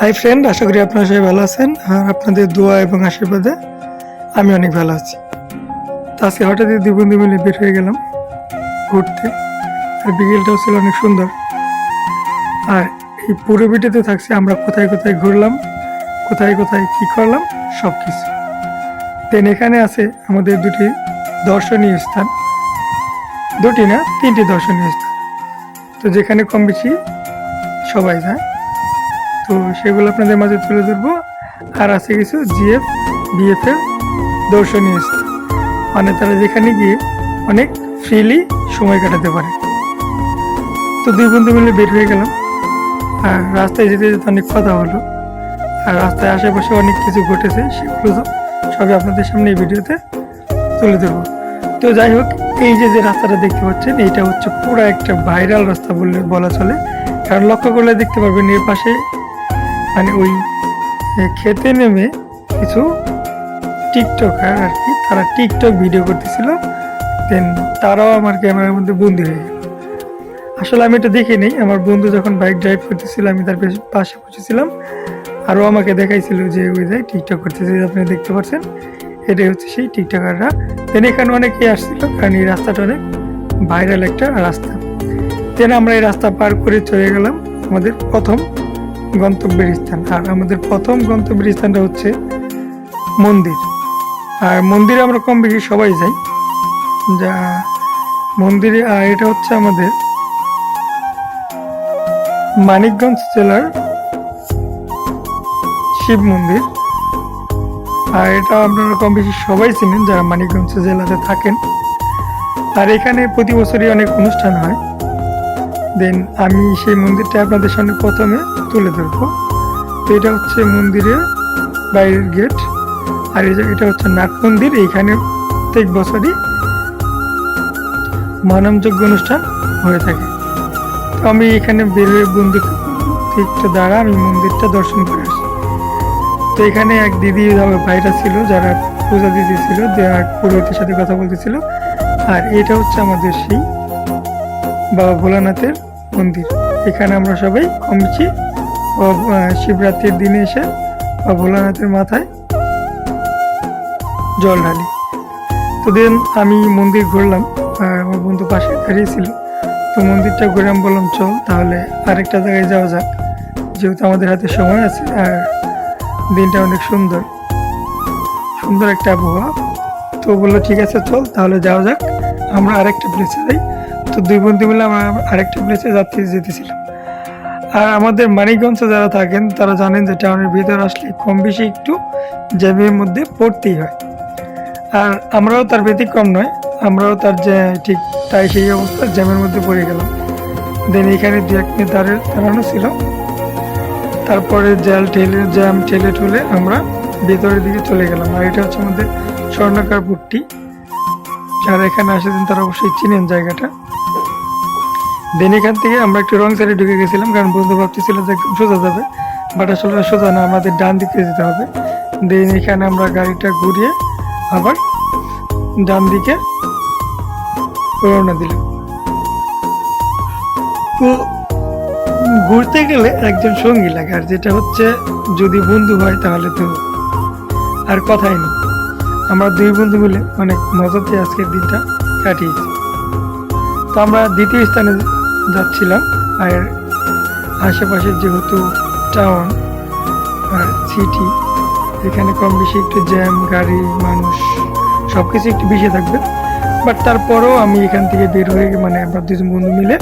Hi friend আশা করি আপনারা সবাই ভালো আছেন। আর আপনাদের দোয়া এবং আশীর্বাদে আমি অনেক ভালো আছি। তো আজকে হঠাৎই দুই বন্ধু মিলে বের হয়ে গেলাম ঘুরতে। আর বিকেলটাও ছিল অনেক সুন্দর। আর এই পুরো থাকছে আমরা কোথায় কোথায় ঘুরলাম, কোথায় কোথায় কি করলাম সব কিছু দেন এখানে আছে আমাদের দুটি দর্শনীয় স্থান। দুটি না, তিনটি দর্শনীয় স্থান। তো যেখানে কম বেশি সবাই যায়। তো সেগুলো আপনাদের মাঝে তুলে ধরবো। আর আছে কিছু জিএফ বিএফএম দর্শনীয় স্থান। মানে তারা যেখানে গিয়ে অনেক ফ্রিলি সময় কাটাতে পারে। তো দুই বন্ধু মিলে বের হয়ে গেলাম। আর রাস্তায় যেতে যেতে অনেক কথা হলো। আর রাস্তায় আশেপাশে অনেক কিছু ঘটেছে, সেগুলো তো সবই আপনাদের সামনে এই ভিডিওতে তুলে ধরবো। তো যাই হোক, এই যে যে রাস্তাটা দেখতে পাচ্ছেন, এইটা হচ্ছে পুরো একটা ভাইরাল রাস্তা বললে বলা চলে। কারণ লক্ষ্য করলে দেখতে পারবেন, এর পাশে মানে ওই খেতে নেমে কিছু টিকটকার আর কি, তারা টিকটক ভিডিও করতেছিল দেন তারাও আমার ক্যামেরার মধ্যে বন্দি হয়ে গেল। আসলে আমি এটা দেখি নেই, আমার বন্ধু যখন বাইক ড্রাইভ করতেছিল, আমি তার পাশে বসেছিলাম, আরও আমাকে দেখাইছিল যে, ওই যায় টিকটক করতেছে আপনি দেখতে পাচ্ছেন, এটাই হচ্ছে সেই টিকটকাররা। দেন এখানে অনেকে আসছিল, কারণ এই রাস্তাটা অনেক ভাইরাল একটা রাস্তা। দেন আমরা এই রাস্তা পার করে চলে গেলাম, আমাদের প্রথম গন্তব্যের স্থান। আর আমাদের প্রথম গন্তব্যের স্থানটা হচ্ছে মন্দির। আর মন্দিরে আমরা কম বেশি সবাই যাই। যা মন্দিরে, আর এটা হচ্ছে আমাদের মানিকগঞ্জ জেলার শিব মন্দির। আর এটা আপনারা কম বেশি সবাই চিনেন, যারা মানিকগঞ্জ জেলাতে থাকেন। আর এখানে প্রতি বছরই অনেক অনুষ্ঠান হয়। দেন আমি সেই মন্দিরটা আপনাদের সামনে প্রথমে তুলে ধরবো। তো এটা হচ্ছে মন্দিরের বাইরের গেট। আর এটা হচ্ছে নাট মন্দির, এইখানে প্রত্যেক বছরই মানবযজ্ঞ অনুষ্ঠান হয়ে থাকে। তো আমি এখানে বের হয়ে বন্দি দিকটা দ্বারা, আমি মন্দিরটা দর্শন করে আসি। তো এখানে এক দিদি ভাইরা ছিল, যারা পূজা দিদি ছিল দেওয়ার পুরোহিতের সাথে কথা বলতেছিল আর এটা হচ্ছে আমাদের সেই বাবা ভোলানাথের মন্দির। এখানে আমরা সবাই কম বেশি ও- আহ, শিবরাত্রির দিনে এসে বাবা ভোলানাথের মাথায় জল ঢালি। তো দেন আমি মন্দির ঘুরলাম আর আমার বন্ধু পাশে দাঁড়িয়েছিল তো মন্দিরটা ঘুরে আমি বললাম চল তাহলে আরেকটা জায়গায় যাওয়া যাক। যেহেতু আমাদের হাতে সময় আছে আর দিনটা অনেক সুন্দর। সুন্দর একটা আবহাওয়া। তো বলল ঠিক আছে চল তাহলে যাওয়া যাক। আমরা আরেকটা প্লেসে যাই। তো দুই বন্ধু মিলে আমরা আরেকটা প্লেসে যাত্রী যেতেছিলাম। আর আমাদের মানিকগঞ্জে যারা থাকেন, তারা জানেন যে টাউনের ভিতরে আসলে কম বেশি একটু জ্যামের মধ্যে পড়তেই হয়। আর আমরাও তার ব্যতিক্রম নয়, আমরাও তার যে ঠিক তাই সেই অবস্থা জ্যামের মধ্যে পড়ে গেলাম। দেন এখানে দু এক মিনিট দাঁড়ানো ছিল। তারপরে জ্যাল ঠেলে জ্যাম ঠেলে ঠুলে আমরা ভেতরের দিকে চলে গেলাম। আর এটা হচ্ছে আমাদের স্বর্ণকার পুট্টি। যারা এখানে আসেছেন তারা অবশ্যই চিনেন জায়গাটা। দেন এখান থেকে আমরা একটু রং সাইডে ঢুকে গেছিলাম, কারণ বন্ধু ভাবতেছিল যে একদম সোজা যাবে। বাট আসলে সোজা না, আমাদের ডান দিকে যেতে হবে। দেন এখানে আমরা গাড়িটা ঘুরিয়ে আবার ডান দিকে রওনা দিলাম। তো ঘুরতে গেলে একজন সঙ্গী লাগে, আর যেটা হচ্ছে যদি বন্ধু হয় তাহলে তো আর কথাই নেই। আমরা দুই বন্ধু মিলে অনেক মজাতে আজকের দিনটা কাটিয়েছি। তো আমরা দ্বিতীয় স্থানে যাচ্ছিলাম, আর আশেপাশে যেহেতু টাউন আর সিটি এখানে কম বেশি একটু জ্যাম গাড়ি, মানুষ সব কিছু একটু বেশি থাকবে। বাট তারপরেও আমি এখান থেকে বের হয়ে মানে আমরা দুজন বন্ধু মিলে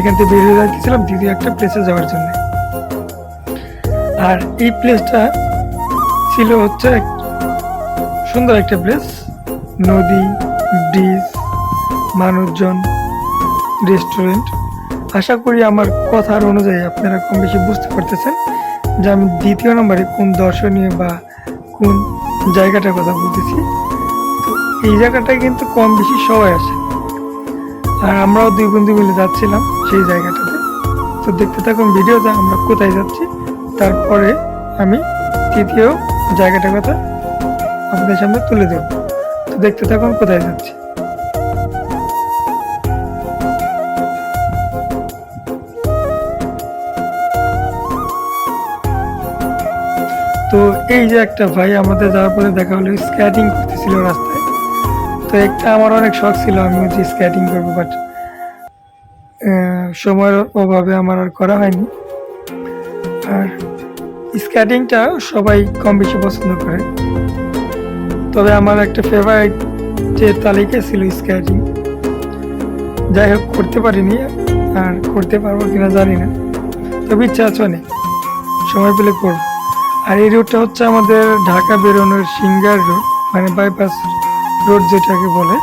এখান থেকে বের হয়ে যাচ্ছিলাম দ্বিতীয় একটা প্লেসে যাওয়ার জন্য। আর এই প্লেসটা ছিল হচ্ছে সুন্দর একটা প্লেস নদী ব্রিজ মানুষজন রেস্টুরেন্ট আশা করি আমার কথার অনুযায়ী আপনারা কম বেশি বুঝতে পারতেছেন যে আমি দ্বিতীয় নম্বরে কোন দর্শনীয় বা কোন জায়গাটার কথা বলতেছি। তো এই জায়গাটায় কিন্তু কম বেশি সবাই আসে। আর আমরাও দুই বন্ধু মিলে যাচ্ছিলাম সেই জায়গাটাতে। তো দেখতে থাকুন ভিডিওতে আমরা কোথায় যাচ্ছি। তারপরে আমি তৃতীয় জায়গাটার কথা আপনাদের সামনে তুলে দেব। তো দেখতে থাকুন কোথায় যাচ্ছি। এই যে একটা ভাই আমাদের যাওয়ার পরে দেখা হলো স্কেটিং করতেছিল রাস্তায়। তো একটা আমার অনেক শখ ছিল, আমি হচ্ছে স্কেটিং করব বাট সময়ের অভাবে আমার আর করা হয়নি। আর স্কেটিংটা সবাই কম বেশি পছন্দ করে। তবে আমার একটা ফেভারিট যে তালিকা ছিল স্কেটিং যাই হোক করতে পারিনি আর করতে পারব কিনা জানি না। তবে ইচ্ছা আছে অনেক। সময় পেলে করব। আর এই রোডটা হচ্ছে আমাদের ঢাকা বেরোনোর সিঙ্গার রোড মানে বাইপাস রোড যেটাকে বলে।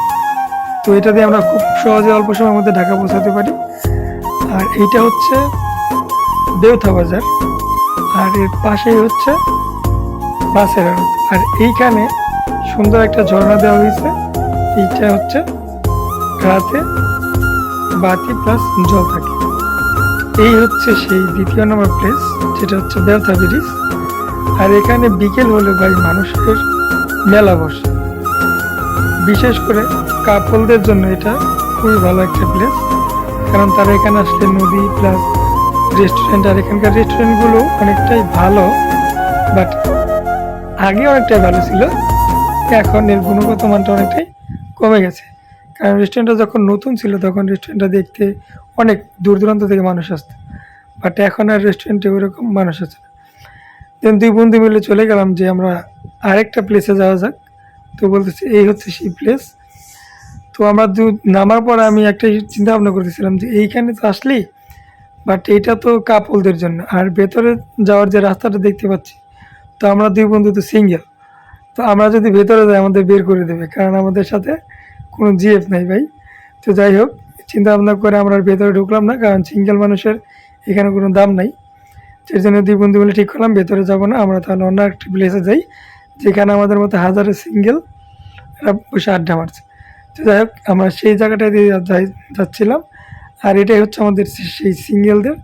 তো এটা দিয়ে আমরা খুব সহজে অল্প সময়ের মধ্যে ঢাকা পৌঁছাতে পারি। আর এইটা হচ্ছে দেউথা বাজার। আর এর পাশেই হচ্ছে বাসের আর এইখানে সুন্দর একটা ঝর্ণা দেওয়া হয়েছে। এইটা হচ্ছে রাতে বাতি প্লাস জল থাকে। এই হচ্ছে সেই দ্বিতীয় নম্বর প্লেস যেটা হচ্ছে বেলথা ব্রিজ। আর এখানে বিকেল হলে ভাই মানুষের মেলা বসে। বিশেষ করে কাপলদের জন্য এটা খুবই ভালো একটা প্লেস কারণ তারা এখানে আসলে নদী প্লাস রেস্টুরেন্ট আর এখানকার রেস্টুরেন্টগুলো অনেকটাই ভালো বাট আগে অনেকটাই ভালো ছিল। এখন এর গুণগত মানটা অনেকটাই কমে গেছে। কারণ রেস্টুরেন্টটা যখন নতুন ছিল, তখন রেস্টুরেন্টটা দেখতে অনেক দূর দূরান্ত থেকে মানুষ আসতো। বাট এখন আর রেস্টুরেন্টে ওরকম মানুষ আছে না। দেন দুই বন্ধু মিলে চলে গেলাম যে আমরা আরেকটা প্লেসে যাওয়া যাক। তো বলতেছি, এই হচ্ছে সেই প্লেস তো আমরা দু, নামার পর আমি একটা চিন্তা ভাবনা করতেছিলাম যে এইখানে তো আসলেই বাট এটা তো কাপলদের জন্য। আর ভেতরে যাওয়ার যে রাস্তাটা দেখতে পাচ্ছি, তো আমরা দুই বন্ধু তো সিঙ্গেল তো আমরা যদি ভেতরে যাই, আমাদের বের করে দেবে, কারণ আমাদের সাথে কোনো জিএফ নাই ভাই। তো যাই হোক চিন্তা ভাবনা করে আমরা ভেতরে ঢুকলাম না, কারণ সিঙ্গেল মানুষের এখানে কোনো দাম নাই। সেই জন্য দুই বন্ধু মিলে ঠিক করলাম, ভেতরে যাব না, আমরা তাহলে অন্য একটা প্লেসে যাই, যেখানে আমাদের মতো হাজারে সিঙ্গেল বসে আড্ডা মারছে। তো যাই হোক, আমরা সেই জায়গাটায় দিয়ে যাচ্ছিলাম, আর এটাই হচ্ছে আমাদের সেই সিঙ্গেলদের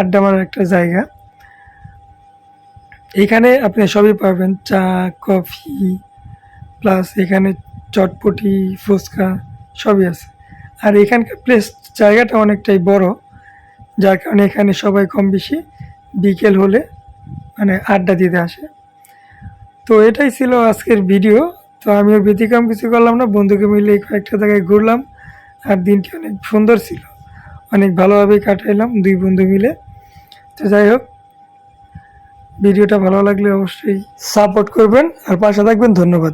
আড্ডা মারার একটা জায়গা। এখানে আপনি সবই পাবেন, চা, কফি প্লাস এখানে চটপটি, ফুচকা, সবই আছে। আর এখানকার প্লেস জায়গাটা অনেকটাই বড়, যার কারণে এখানে সবাই কম বেশি বিকেল হলে মানে আড্ডা দিতে আসে। তো এটাই ছিল আজকের ভিডিও তো আমিও ব্যতিক্রম কিছু করলাম না, বন্ধুকে মিলে কয়েকটা জায়গায় ঘুরলাম, আর দিনটি অনেক সুন্দর ছিল। অনেক ভালোভাবেই কাটাইলাম দুই বন্ধু মিলে। তো যাই হোক ভিডিওটা ভালো লাগলে অবশ্যই সাপোর্ট করবেন আর পাশে থাকবেন ধন্যবাদ।